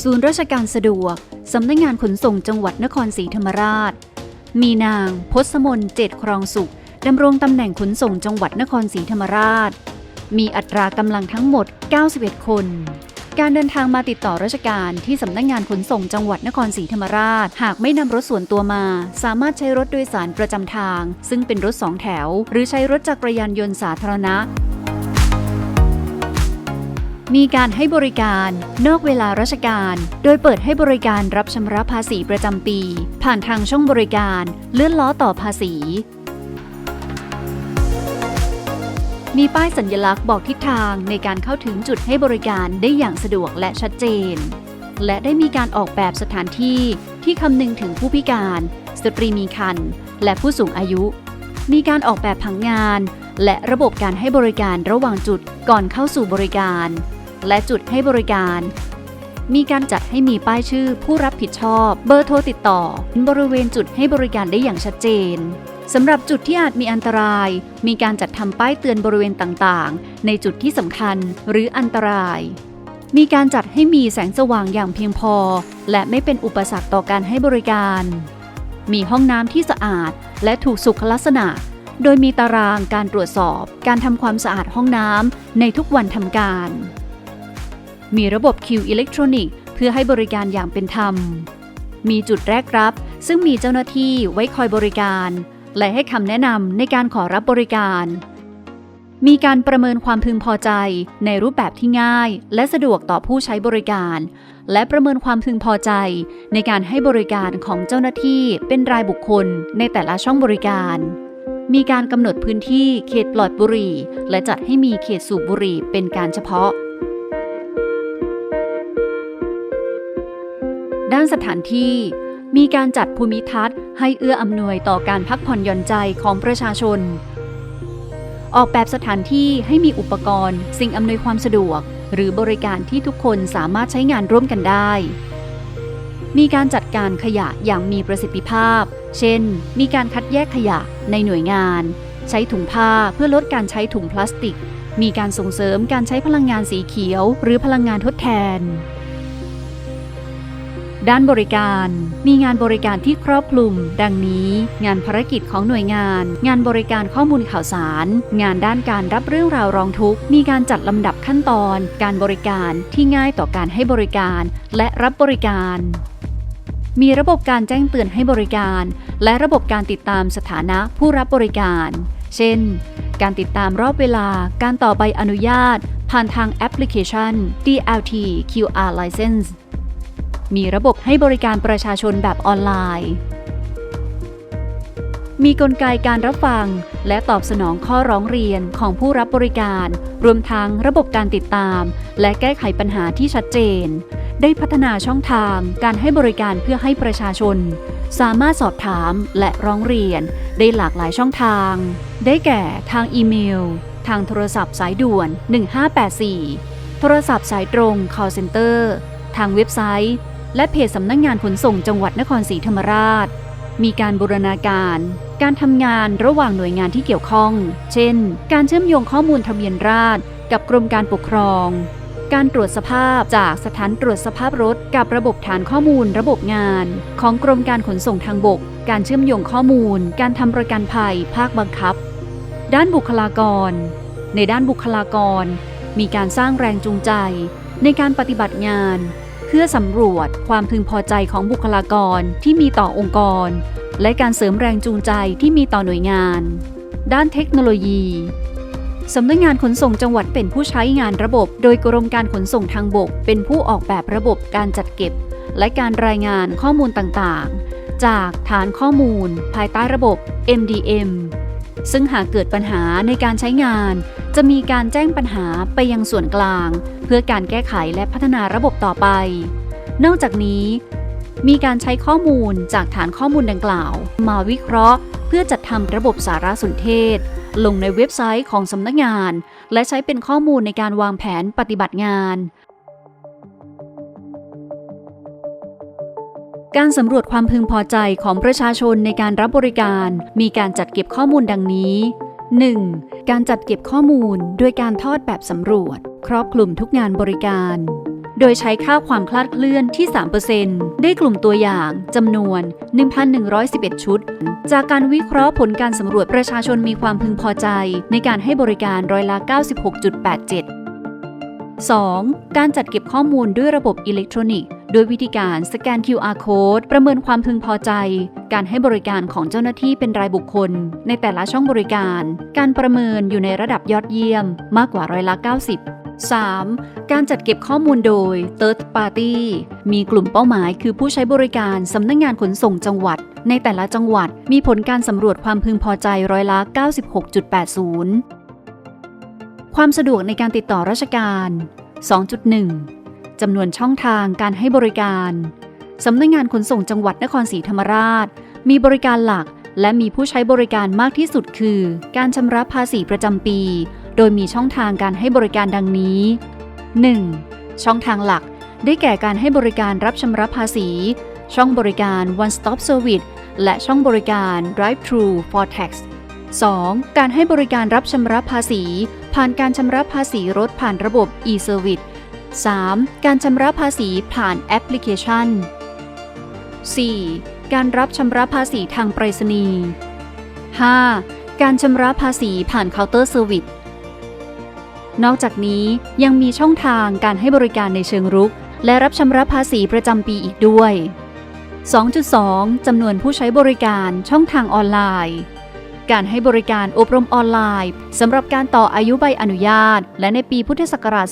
ศูนย์ราชการสะดวก สำนักงานขนส่งจังหวัดนครศรีธรรมราช มีนางพศมนเจตครองสุขดำรงตำแหน่งขนส่งจังหวัดนครศรีธรรมราช มีอัตรากำลังทั้งหมด 91 คน การเดินทางมาติดต่อราชการที่สำนักงานขนส่งจังหวัดนครศรีธรรมราช หากไม่นำรถส่วนตัวมา สามารถใช้รถโดยสารประจำทาง ซึ่งเป็นรถสองแถว หรือใช้รถจักรยานยนต์สาธารณะ มีการให้บริการ นอกเวลาราชการ โดยเปิดให้บริการรับชำระภาษีประจำปี ผ่านทางช่องบริการเลื่อนล้อต่อภาษี มีป้ายสัญลักษณ์บอกทิศทางในการเข้าถึงจุดให้บริการได้อย่างสะดวกและชัดเจน และได้มีการออกแบบสถานที่ที่คำนึงถึงผู้พิการ สตรีมีครรภ์และผู้สูงอายุ มีการออกแบบผังงานและระบบการให้บริการระหว่างจุดก่อนเข้าสู่บริการ และจุดให้บริการ มีการจัดให้มีป้ายชื่อผู้รับผิดชอบ เบอร์โทรติดต่อบริเวณจุดให้บริการได้อย่างชัดเจนสำหรับจุดที่อาจมีอันตราย มีการจัดทำป้ายเตือนบริเวณต่างๆ ในจุดที่สำคัญหรืออันตราย มีการจัดให้มีแสงสว่างอย่างเพียงพอ และไม่เป็นอุปสรรคต่อการให้บริการ มีห้องน้ำที่สะอาดและถูกสุขลักษณะ โดยมีตารางการตรวจสอบ การทำความสะอาดห้องน้ำในทุกวันทำการ มีระบบคิวอิเล็กทรอนิกส์เพื่อให้บริการอย่างเป็นธรรม มีจุดแรกรับ ซึ่งมีเจ้าหน้าที่ไว้คอยบริการ และให้คำแนะนำในการขอรับบริการ มีการประเมินความพึงพอใจในรูปแบบที่ง่าย และสะดวกต่อผู้ใช้บริการ และประเมินความพึงพอใจในการให้บริการของเจ้าหน้าที่เป็นรายบุคคลในแต่ละช่องบริการมีการกำหนดพื้นที่เขตปลอดบุหรี่ และจัดให้มีเขตสูบบุหรี่เป็นการเฉพาะ ด้านสถานที่ มีการจัดภูมิทัศน์ ให้เอื้ออำนวยต่อการพักผ่อนหย่อนใจของประชาชน ออกแบบสถานที่ให้มีอุปกรณ์ สิ่งอำนวยความสะดวก หรือบริการที่ทุกคนสามารถใช้งานร่วมกันได้ มีการจัดการขยะอย่างมีประสิทธิภาพ เช่น มีการคัดแยกขยะในหน่วยงาน ใช้ถุงผ้าเพื่อลดการใช้ถุงพลาสติก มีการส่งเสริมการใช้พลังงานสีเขียว หรือพลังงานทดแทน ด้านบริการมีงานบริการที่ครอบคลุม ดังนี้ งานภารกิจของหน่วยงาน งานบริการข้อมูลข่าวสาร งานด้านการรับเรื่องราวร้องทุกข์ มีการจัดลำดับขั้นตอน การบริการที่ง่ายต่อการให้บริการ และรับบริการ มีระบบการแจ้งเตือนให้บริการ และระบบการติดตามสถานะผู้รับบริการ เช่น การติดตามรอบเวลา การต่อใบอนุญาต ผ่านทางแอปพลิเคชัน DLT QR License มีระบบให้บริการประชาชนแบบออนไลน์ มีกลไกการรับฟัง และตอบสนองข้อร้องเรียนของผู้รับบริการ รวมทั้งระบบการติดตาม และแก้ไขปัญหาที่ชัดเจน ได้พัฒนาช่องทางการให้บริการเพื่อให้ประชาชน สามารถสอบถามและร้องเรียน ได้หลากหลายช่องทาง ได้แก่ทางอีเมล ทางโทรศัพท์สายด่วน 1584 โทรศัพท์สายตรง call center ทางเว็บไซต์ และเพจสำนักงงานขนส่งจังหวัดนครศรีธรรมราช มีการบูรณาการ การทำงานระหว่างหน่วยงานที่เกี่ยวข้อง เช่น การเชื่อมโยงข้อมูลทะเบียนราษฎรกับกรมการปกครอง การตรวจสภาพจากสถานตรวจสภาพรถ กับระบบฐานข้อมูล ระบบงาน ของกรมการขนส่งทางบก การเชื่อมโยงข้อมูล การทำประกันภัย ภาคบังคับ ด้านบุคลากร ในด้านบุคลากร มีการสร้างแรงจูงใจ ในการปฏิบัติงาน พื่อสำรวจความพึงพอใจของบุคลากรที่มีต่อองค์กร และการเสริมแรงจูงใจที่มีต่อหน่วยงาน ด้านเทคโนโลยีสำนักงานขนส่งจังหวัดเป็นผู้ใช้งานระบบ โดยกรมการขนส่งทางบก เป็นผู้ออกแบบระบบการจัดเก็บ และการรายงานข้อมูลต่างๆ จากฐานข้อมูล ภายใต้ระบบ MDM ซึ่งหากเกิดปัญหาในการใช้งาน จะมีการแจ้งปัญหาไปยังส่วนกลาง เพื่อการแก้ไขและพัฒนาระบบต่อไป นอกจากนี้ มีการใช้ข้อมูลจากฐานข้อมูลดังกล่าว มาวิเคราะห์ เพื่อจัดทำระบบสารสนเทศ ลงในเว็บไซต์ของสำนักงาน และใช้เป็นข้อมูลในการวางแผนปฏิบัติงานการสำรวจความพึงพอใจของประชาชนในการรับบริการ มีการจัดเก็บข้อมูลดังนี้ 1. การจัดเก็บข้อมูลโดยการทอดแบบสำรวจ ครอบคลุมทุกงานบริการ โดยใช้ค่าความคลาดเคลื่อนที่ 3%ได้กลุ่มตัวอย่างจำนวน 1,111 ชุด จากการวิเคราะห์ผลการสำรวจประชาชนมีความพึงพอใจ ในการให้บริการร้อยละ 96.87 2. การจัดเก็บข้อมูลด้วยระบบอิเล็กทรอนิกส์ โดยวิธีการสแกน QR code ประเมินความพึงพอใจ การให้บริการของเจ้าหน้าที่เป็นรายบุคคล ในแต่ละช่องบริการ การประเมินอยู่ในระดับยอดเยี่ยมมากกว่าร้อยละ 90 3. การจัดเก็บข้อมูลโดย Third Party มีกลุ่มเป้าหมายคือผู้ใช้บริการสำนักงงานขนส่งจังหวัด ในแต่ละจังหวัดมีผลการสำรวจความพึงพอใจร้อยละ 96.80 ความสะดวกในการติดต่อราชการ 2.1 จำนวนช่องทางการให้บริการสำนักงงานขนส่งจังหวัดนครศรีธรรมราช มีบริการหลักและมีผู้ใช้บริการมากที่สุดคือ การชำระภาษีประจำปี โดยมีช่องทางการให้บริการดังนี้ 1. ช่องทางหลัก ได้แก่การให้บริการรับชำระภาษี ช่องบริการ One Stop Service และช่องบริการ Drive Thru for Tax 2. การให้บริการรับชำระภาษี ผ่านการชำระภาษีรถผ่านระบบ e-service 3. การชำระภาษีผ่านแอปพลิเคชัน 4. การรับชำระภาษีทางไปรษณีย์ 5. การชำระภาษีผ่านเคาน์เตอร์เซอร์วิส นอกจากนี้ยังมีช่องทางการให้บริการในเชิงรุก และรับชำระภาษีประจำปีอีกด้วย 2.2 จำนวนผู้ใช้บริการช่องทางออนไลน์ การให้บริการอบรมออนไลน์สำหรับการต่ออายุใบอนุญาต และในปีพุทธศักราช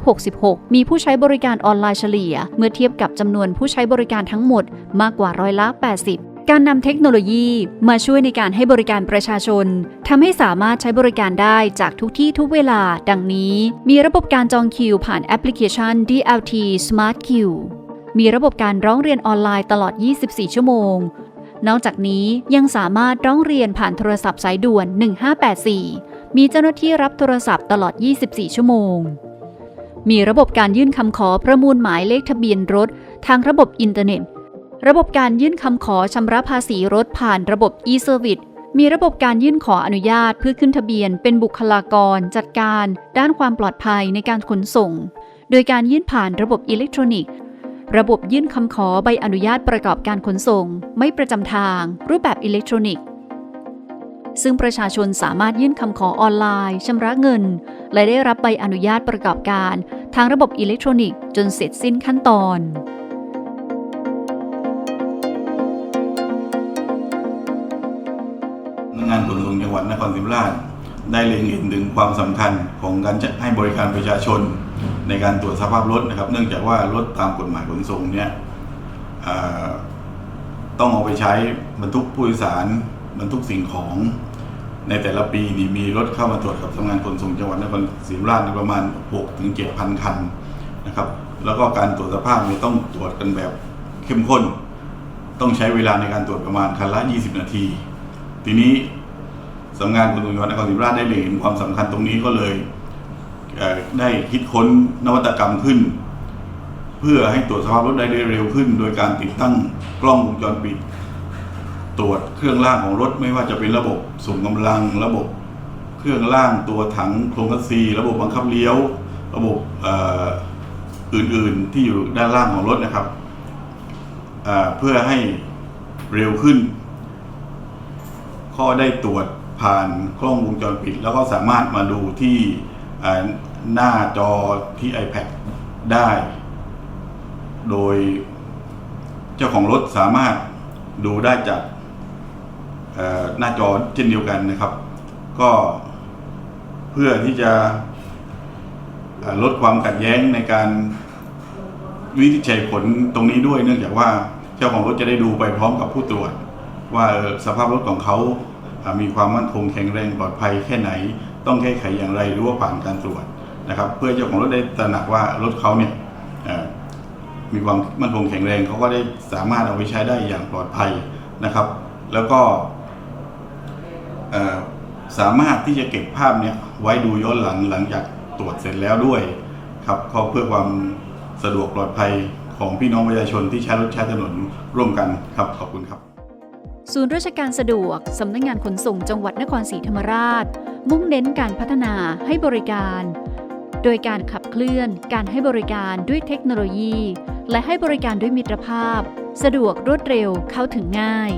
2566 มีผู้ใช้บริการออนไลน์เฉลี่ย เมื่อเทียบกับจำนวนผู้ใช้บริการทั้งหมดมากกว่าร้อยละ 80การนำเทคโนโลยีมาช่วยในการให้บริการประชาชนทำให้สามารถใช้บริการได้จากทุกที่ทุกเวลา ดังนี้ มีระบบการจองคิวผ่านแอปพลิเคชัน DLT Smart Queue มีระบบการร้องเรียนออนไลน์ตลอด 24 ชั่วโมง นอกจากนี้ยังสามารถร้องเรียนผ่านโทรศัพท์สายด่วน 1584 มีเจ้าหน้าที่รับโทรศัพท์ตลอด 24 ชั่วโมง มีระบบการยื่นคำขอประมูลหมายเลขทะเบียนรถ ทางระบบอินเทอร์เน็ต ระบบการยื่นคำขอชำระภาษีรถผ่านระบบ e-service มีระบบการยื่นขออนุญาตเพื่อขึ้นทะเบียนเป็นบุคลากร จัดการ ด้านความปลอดภัยในการขนส่ง โดยการยื่นผ่านระบบอิเล็กทรอนิกส์ ระบบยื่นคำขอใบอนุญาตประกอบการขนส่ง ไม่ประจำทาง รูปแบบอิเล็กทรอนิกส์ ซึ่งประชาชนสามารถยื่นคำขอออนไลน์ชำระเงิน และได้รับใบอนุญาตประกอบการ ทางระบบอิเล็กทรอนิกส์จนเสร็จสิ้นขั้นตอนงานขนส่งจังหวัดนครศรีธรรมราชได้เล็งเห็นถึงความสำคัญของการจะให้บริการประชาชน ในการตรวจสภาพรถนะครับ เนื่องจากว่ารถตามกฎหมายขนส่งเนี่ยต้องเอาไปใช้บรรทุกผู้โดยสารบรรทุกสิ่งของ ในแต่ละปีนี่มีรถเข้ามาตรวจกับสำนักงานขนส่งจังหวัดนครศรีธรรมราชประมาณ 6 ถึง 7,000 คันนะครับ แล้วก็การตรวจสภาพเนี่ยต้องตรวจกันแบบเข้มข้น ต้องใช้เวลาในการตรวจประมาณคันละ 20 นาที ทีนี้สำนักงานขนส่งจังหวัดนครศรีธรรมราชได้เห็นความสำคัญตรงนี้ก็เลย ได้คิดค้นนวัตกรรมขึ้น เพื่อให้ตรวจสภาพรถได้เร็วขึ้น โดยการติดตั้งกล้องวงจรปิด ตรวจเครื่องล่างของรถไม่ว่าจะเป็นระบบส่งกำลัง ระบบเครื่องล่างตัวถังโครงคัสซี ระบบบังคับเลี้ยว ระบบอื่นๆที่อยู่ด้านล่างของรถนะครับเพื่อให้เร็วขึ้นก็ได้ตรวจผ่านกล้องวงจรปิด แล้วก็สามารถมาดูที่ หน้าจอที่ iPad ได้ โดยเจ้าของรถสามารถดูได้จากหน้าจอเช่นเดียวกันนะครับ ก็เพื่อที่จะลดความขัดแย้งในการวิจัยผลตรงนี้ด้วยเนื่องจากว่าเจ้าของรถจะได้ดูไปพร้อมกับผู้ตรวจ ว่าสภาพรถของเขามีความมั่นคงแข็งแรงปลอดภัยแค่ไหน ต้องแก้ไขอย่างไรหรือว่าผ่านการตรวจนะครับ เพื่อเจ้าของรถได้ตระหนักว่ารถเขาเนี่ยมีความมั่นคงแข็งแรงเขาก็ได้สามารถเอาไปใช้ได้อย่างปลอดภัยนะครับ แล้วก็สามารถที่จะเก็บภาพเนี่ยไว้ดูย้อนหลังหลังจากตรวจเสร็จแล้วด้วยครับเพื่อความสะดวกปลอดภัยของพี่น้องประชาชนที่ใช้รถใช้ถนนร่วมกันครับขอบคุณครับ ศูนย์ราชการสะดวก สำนักงงานขนส่งจังหวัดนครศรีธรรมราช มุ่งเน้นการพัฒนาให้บริการ โดยการขับเคลื่อนการให้บริการด้วยเทคโนโลยี และให้บริการด้วยมิตรภาพ สะดวกรวดเร็วเข้าถึงง่าย